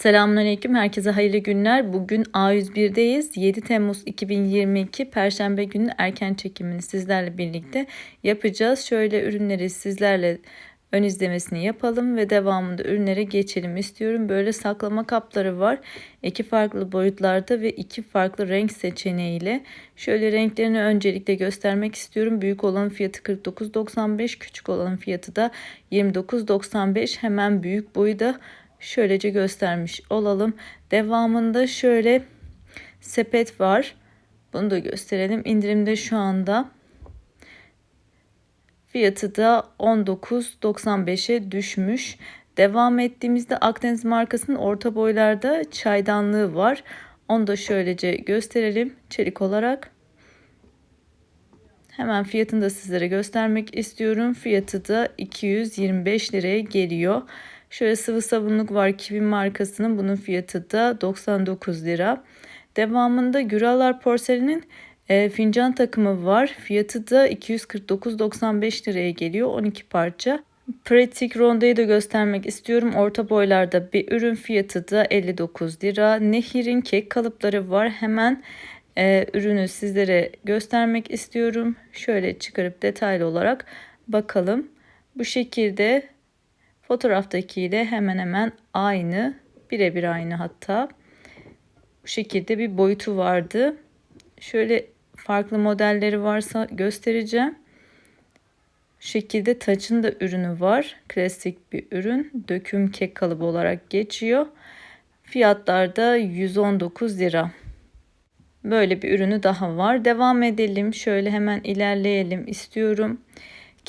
Selamünaleyküm. Herkese hayırlı günler. Bugün A101'deyiz. 7 Temmuz 2022 Perşembe günü erken çekimini sizlerle birlikte yapacağız. Şöyle ürünleri sizlerle ön izlemesini yapalım ve devamında ürünlere geçelim istiyorum. Böyle saklama kapları var. İki farklı boyutlarda ve iki farklı renk seçeneğiyle. Şöyle renklerini öncelikle göstermek istiyorum. Büyük olanın fiyatı 49.95, küçük olanın fiyatı da 29.95. Hemen büyük boyu da şöylece göstermiş olalım. Devamında şöyle sepet var. Bunu da gösterelim. İndirimde şu anda. Fiyatı da 19.95'e düşmüş. Devam ettiğimizde Akdeniz markasının orta boylarda çaydanlığı var. Onu da şöylece gösterelim çelik olarak. Hemen fiyatını da sizlere göstermek istiyorum. Fiyatı da 225 liraya geliyor. Şöyle sıvı sabunluk var Kiwi markasının. Bunun fiyatı da 99 lira. Devamında Güralar Porselen'in e, fincan takımı var. Fiyatı da 249.95 liraya geliyor. 12 parça. Pratik rondayı da göstermek istiyorum. Orta boylarda bir ürün fiyatı da 59 lira. Nehir'in kek kalıpları var. Hemen e, ürünü sizlere göstermek istiyorum. Şöyle çıkarıp detaylı olarak bakalım. Bu şekilde fotoğraftakiyle hemen hemen aynı. Birebir aynı hatta. Bu şekilde bir boyutu vardı. Şöyle farklı modelleri varsa göstereceğim. Şu şekilde taçın da ürünü var. Klasik bir ürün. Döküm kek kalıbı olarak geçiyor. Fiyatlar da 119 lira. Böyle bir ürünü daha var. Devam edelim. Şöyle hemen ilerleyelim istiyorum.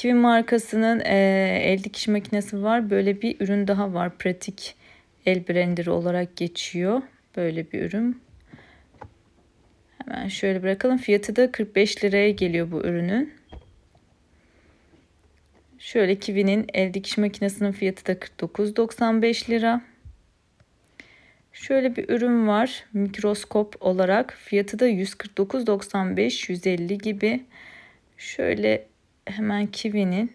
Kiwi markasının e, el dikiş makinesi var. Böyle bir ürün daha var. Pratik el blender olarak geçiyor. Böyle bir ürün. Hemen şöyle bırakalım. Fiyatı da 45 liraya geliyor bu ürünün. Şöyle Kiwi'nin el dikiş makinesinin fiyatı da 49.95 lira. Şöyle bir ürün var. Mikroskop olarak fiyatı da 149.95 150 gibi. Şöyle hemen Kiwi'nin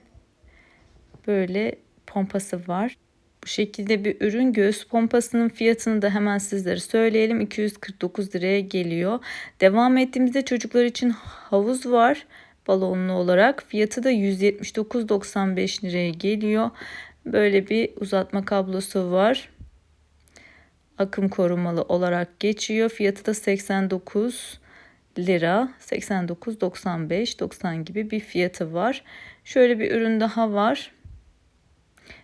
böyle pompası var. Bu şekilde bir ürün göğüs pompasının fiyatını da hemen sizlere söyleyelim. 249 liraya geliyor. Devam ettiğimizde çocuklar için havuz var balonlu olarak. Fiyatı da 179.95 liraya geliyor. Böyle bir uzatma kablosu var. Akım korumalı olarak geçiyor. Fiyatı da 89 lira 89.95 90 gibi bir fiyatı var. Şöyle bir ürün daha var.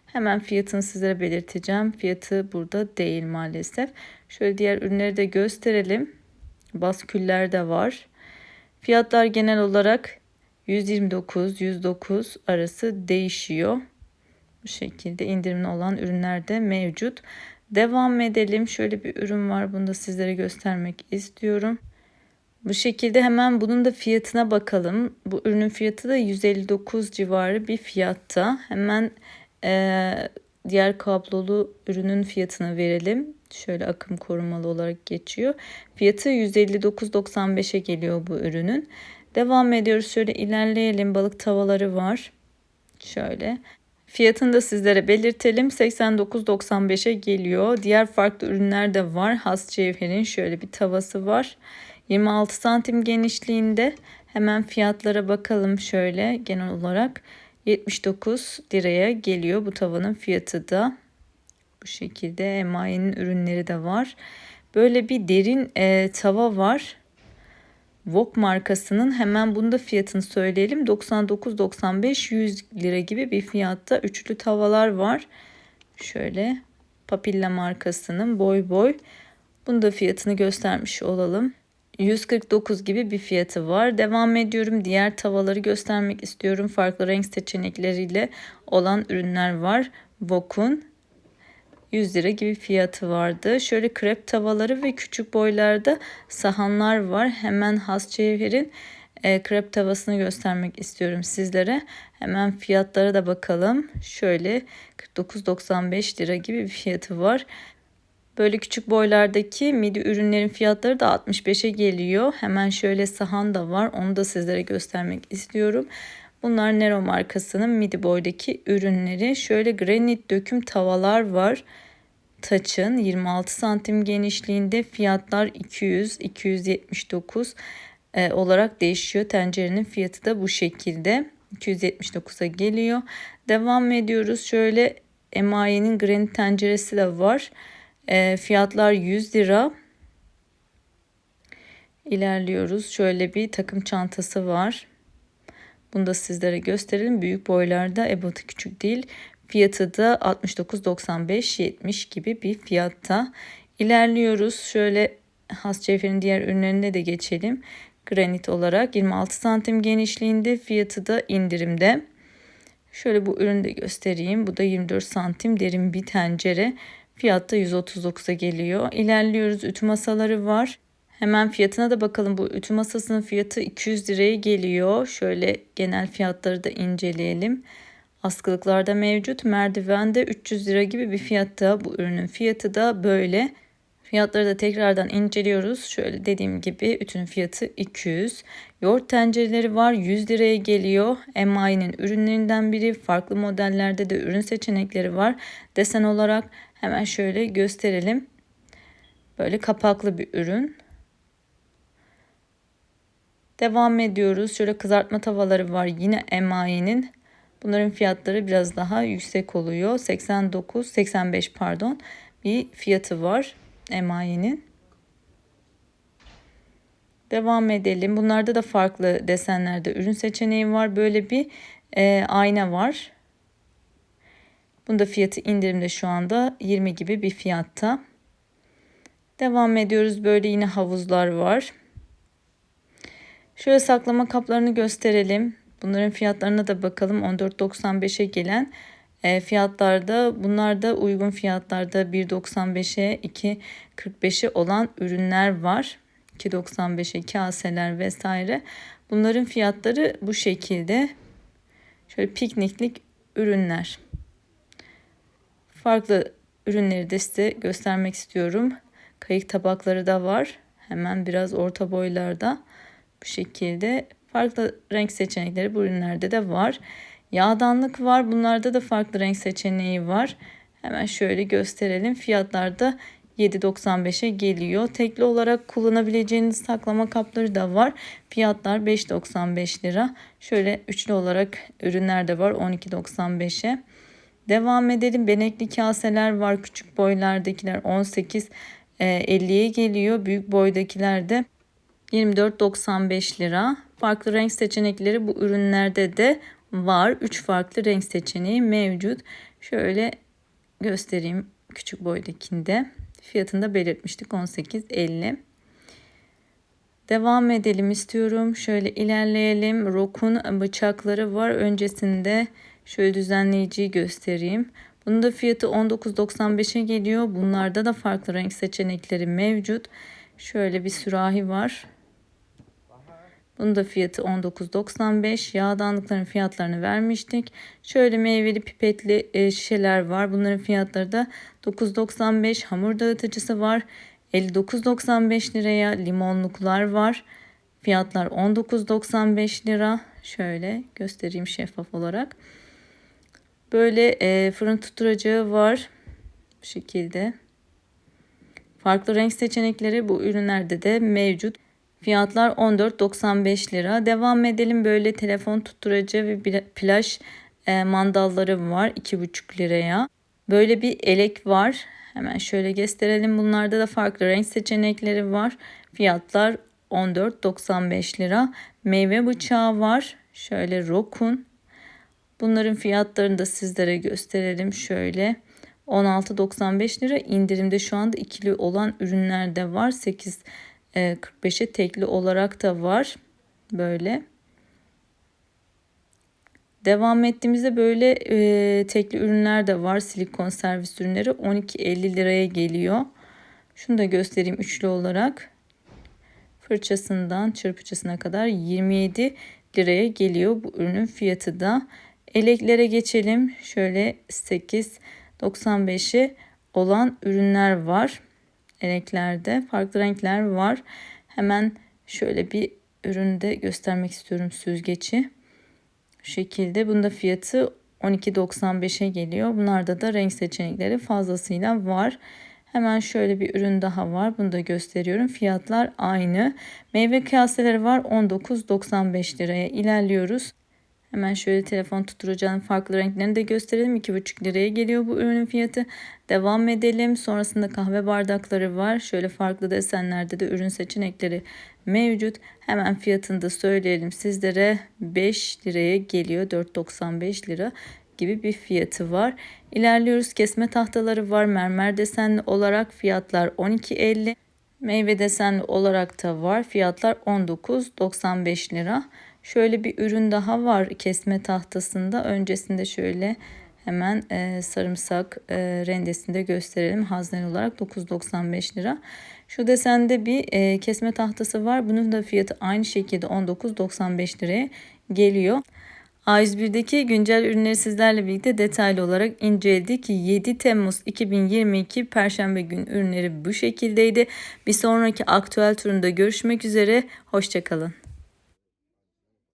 Hemen fiyatını sizlere belirteceğim. Fiyatı burada değil maalesef. Şöyle diğer ürünleri de gösterelim. Basküller de var. Fiyatlar genel olarak 129-109 arası değişiyor. Bu şekilde indirimli olan ürünler de mevcut. Devam edelim. Şöyle bir ürün var. Bunu da sizlere göstermek istiyorum. Bu şekilde hemen bunun da fiyatına bakalım. Bu ürünün fiyatı da 159 civarı bir fiyatta. Hemen e, diğer kablolu ürünün fiyatını verelim. Şöyle akım korumalı olarak geçiyor. Fiyatı 159.95'e geliyor bu ürünün. Devam ediyoruz. Şöyle ilerleyelim. Balık tavaları var. Şöyle. Fiyatını da sizlere belirtelim. 89.95'e geliyor. Diğer farklı ürünler de var. Has cevherin şöyle bir tavası var. 26 santim genişliğinde. Hemen fiyatlara bakalım şöyle genel olarak. 79 liraya geliyor bu tavanın fiyatı da. Bu şekilde emayenin ürünleri de var. Böyle bir derin e, tava var. Wok markasının hemen bunda fiyatını söyleyelim. 99.95 100 lira gibi bir fiyatta üçlü tavalar var. Şöyle Papilla markasının boy boy. Bunda fiyatını göstermiş olalım. 149 gibi bir fiyatı var. Devam ediyorum. Diğer tavaları göstermek istiyorum. Farklı renk seçenekleriyle olan ürünler var. Wok'un 100 lira gibi fiyatı vardı. Şöyle krep tavaları ve küçük boylarda sahanlar var. Hemen has cevherin e, krep tavasını göstermek istiyorum sizlere. Hemen fiyatlara da bakalım. Şöyle 49.95 lira gibi bir fiyatı var. Böyle küçük boylardaki midi ürünlerin fiyatları da 65'e geliyor. Hemen şöyle sahan da var. Onu da sizlere göstermek istiyorum. Bunlar Nero markasının midi boydaki ürünleri. Şöyle granit döküm tavalar var. taçın 26 santim genişliğinde fiyatlar 200 279 e, olarak değişiyor. Tencerenin fiyatı da bu şekilde 279'a geliyor. Devam ediyoruz. Şöyle emayenin granit tenceresi de var. E, fiyatlar 100 lira. İlerliyoruz. Şöyle bir takım çantası var. Bunu da sizlere gösterelim. Büyük boylarda ebatı küçük değil. Fiyatı da 69.95-70 gibi bir fiyatta. İlerliyoruz. Şöyle has cevherin diğer ürünlerine de geçelim. Granit olarak 26 santim genişliğinde fiyatı da indirimde. Şöyle bu ürünü de göstereyim. Bu da 24 santim derin bir tencere. Fiyatta 139'a geliyor. İlerliyoruz. Ütü masaları var. Hemen fiyatına da bakalım. Bu ütü masasının fiyatı 200 liraya geliyor. Şöyle genel fiyatları da inceleyelim. Askılıklarda mevcut. Merdivende 300 lira gibi bir fiyatta. Bu ürünün fiyatı da böyle. Fiyatları da tekrardan inceliyoruz. Şöyle dediğim gibi ütünün fiyatı 200. Yoğurt tencereleri var 100 liraya geliyor. MI'nin ürünlerinden biri. Farklı modellerde de ürün seçenekleri var. Desen olarak hemen şöyle gösterelim. Böyle kapaklı bir ürün. Devam ediyoruz. Şöyle kızartma tavaları var. Yine MI'nin. Bunların fiyatları biraz daha yüksek oluyor. 89, 85 pardon bir fiyatı var emayenin. Devam edelim. Bunlarda da farklı desenlerde ürün seçeneği var. Böyle bir e, ayna var. Bunda fiyatı indirimde şu anda 20 gibi bir fiyatta. Devam ediyoruz. Böyle yine havuzlar var. Şöyle saklama kaplarını gösterelim. Bunların fiyatlarına da bakalım. 14.95'e gelen e, fiyatlarda bunlar da uygun fiyatlarda 1.95'e 2.45'e olan ürünler var. 2.95'e kaseler vesaire. Bunların fiyatları bu şekilde. Şöyle pikniklik ürünler. Farklı ürünleri de size göstermek istiyorum. Kayık tabakları da var. Hemen biraz orta boylarda bu şekilde farklı renk seçenekleri bu ürünlerde de var. Yağdanlık var. Bunlarda da farklı renk seçeneği var. Hemen şöyle gösterelim. Fiyatlarda 7.95'e geliyor. Tekli olarak kullanabileceğiniz saklama kapları da var. Fiyatlar 5.95 lira. Şöyle üçlü olarak ürünler de var 12.95'e. Devam edelim. Benekli kaseler var. Küçük boylardakiler 18 50'ye geliyor. Büyük boydakiler de 24.95 lira. Farklı renk seçenekleri bu ürünlerde de var. 3 farklı renk seçeneği mevcut. Şöyle göstereyim küçük boydakinde. Fiyatını da belirtmiştik 18.50. Devam edelim istiyorum. Şöyle ilerleyelim. Rok'un bıçakları var. Öncesinde şöyle düzenleyiciyi göstereyim. Bunun da fiyatı 19.95'e geliyor. Bunlarda da farklı renk seçenekleri mevcut. Şöyle bir sürahi var. Bunun da fiyatı 19.95. Yağdanlıkların fiyatlarını vermiştik. Şöyle meyveli pipetli e, şişeler var. Bunların fiyatları da 9.95. Hamur dağıtıcısı var. 59.95 liraya limonluklar var. Fiyatlar 19.95 lira. Şöyle göstereyim şeffaf olarak. Böyle e, fırın tutturacağı var. Bu şekilde. Farklı renk seçenekleri bu ürünlerde de mevcut. Fiyatlar 14.95 lira. Devam edelim böyle telefon tutturacı ve plaj e, mandalları var 2,5 liraya. Böyle bir elek var. Hemen şöyle gösterelim. Bunlarda da farklı renk seçenekleri var. Fiyatlar 14.95 lira. Meyve bıçağı var. Şöyle Rokun. Bunların fiyatlarını da sizlere gösterelim. Şöyle 16.95 lira indirimde şu anda ikili olan ürünler de var. 8 45'e tekli olarak da var. Böyle. Devam ettiğimizde böyle e, tekli ürünler de var. Silikon servis ürünleri 12.50 liraya geliyor. Şunu da göstereyim üçlü olarak. Fırçasından çırpıcısına kadar 27 liraya geliyor bu ürünün fiyatı da. Eleklere geçelim. Şöyle 8.95'e olan ürünler var renklarda farklı renkler var. Hemen şöyle bir üründe göstermek istiyorum süzgeci. Şu şekilde bunda fiyatı 12.95'e geliyor. Bunlarda da renk seçenekleri fazlasıyla var. Hemen şöyle bir ürün daha var. Bunu da gösteriyorum. Fiyatlar aynı. Meyve kaseleri var. 19.95 liraya ilerliyoruz. Hemen şöyle telefon tutturacağın farklı renklerini de gösterelim. 2,5 liraya geliyor bu ürünün fiyatı. Devam edelim. Sonrasında kahve bardakları var. Şöyle farklı desenlerde de ürün seçenekleri mevcut. Hemen fiyatını da söyleyelim sizlere. 5 liraya geliyor. 4.95 lira gibi bir fiyatı var. İlerliyoruz. Kesme tahtaları var. Mermer desenli olarak fiyatlar 12.50. Meyve desenli olarak da var. Fiyatlar 19.95 lira. Şöyle bir ürün daha var kesme tahtasında. Öncesinde şöyle hemen e, sarımsak e, rendesinde gösterelim. Haznen olarak 9.95 lira. Şu desende bir e, kesme tahtası var. Bunun da fiyatı aynı şekilde 19.95 liraya geliyor. A101'deki güncel ürünleri sizlerle birlikte detaylı olarak inceledik. 7 Temmuz 2022 Perşembe gün ürünleri bu şekildeydi. Bir sonraki aktüel turunda görüşmek üzere. Hoşçakalın.